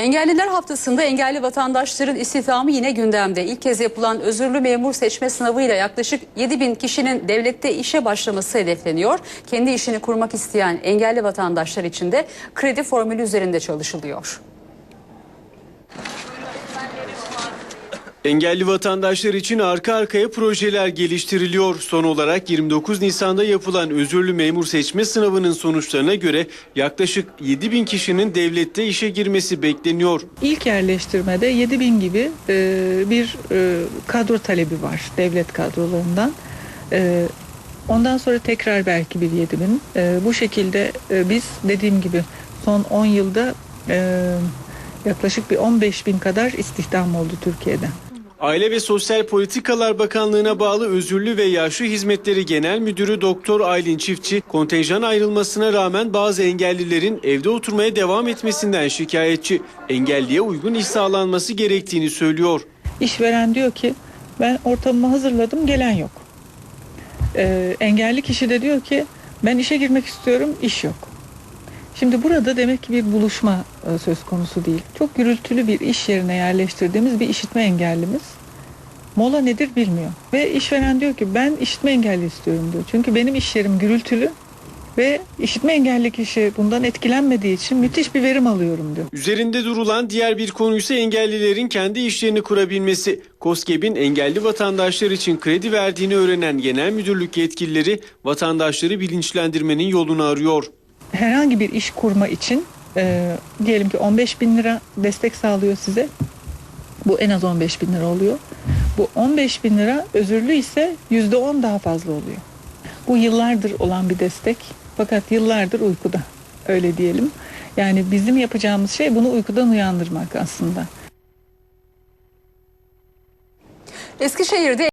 Engelliler haftasında engelli vatandaşların istihdamı yine gündemde. İlk kez yapılan özürlü memur seçme sınavıyla yaklaşık 7 bin kişinin devlette işe başlaması hedefleniyor. Kendi işini kurmak isteyen engelli vatandaşlar için de kredi formülü üzerinde çalışılıyor. Engelli vatandaşlar için arka arkaya projeler geliştiriliyor. Son olarak 29 Nisan'da yapılan özürlü memur seçme sınavının sonuçlarına göre yaklaşık 7 bin kişinin devlette işe girmesi bekleniyor. İlk yerleştirmede 7 bin gibi e, bir e, kadro talebi var devlet kadrolarından. E, ondan sonra tekrar belki bir 7 bin. Bu şekilde biz dediğim gibi son 10 yılda yaklaşık bir 15 bin kadar istihdam oldu Türkiye'de. Aile ve Sosyal Politikalar Bakanlığı'na bağlı Özürlü ve Yaşlı Hizmetleri Genel Müdürü Doktor Aylin Çiftçi, kontenjan ayrılmasına rağmen bazı engellilerin evde oturmaya devam etmesinden şikayetçi. Engelliye uygun iş sağlanması gerektiğini söylüyor. İşveren diyor ki ben ortamımı hazırladım gelen yok. Ee, engelli kişi de diyor ki ben işe girmek istiyorum iş yok. Şimdi burada demek ki bir buluşma e, söz konusu değil. Çok gürültülü bir iş yerine yerleştirdiğimiz bir işitme engellimiz mola nedir bilmiyor. Ve işveren diyor ki ben işitme engelli istiyorum diyor. Çünkü benim iş yerim gürültülü ve işitme engelli kişi bundan etkilenmediği için müthiş bir verim alıyorum diyor. Üzerinde durulan diğer bir konu ise engellilerin kendi işlerini kurabilmesi. KOSGEB'in engelli vatandaşlar için kredi verdiğini öğrenen genel müdürlük yetkilileri vatandaşları bilinçlendirmenin yolunu arıyor. Herhangi bir iş kurma için e, diyelim ki 15 bin lira destek sağlıyor size. Bu en az 15 bin lira oluyor. Bu 15 bin lira özürlü ise yüzde 10 daha fazla oluyor. Bu yıllardır olan bir destek fakat yıllardır uykuda öyle diyelim. Yani bizim yapacağımız şey bunu uykudan uyandırmak aslında. Eskişehir'de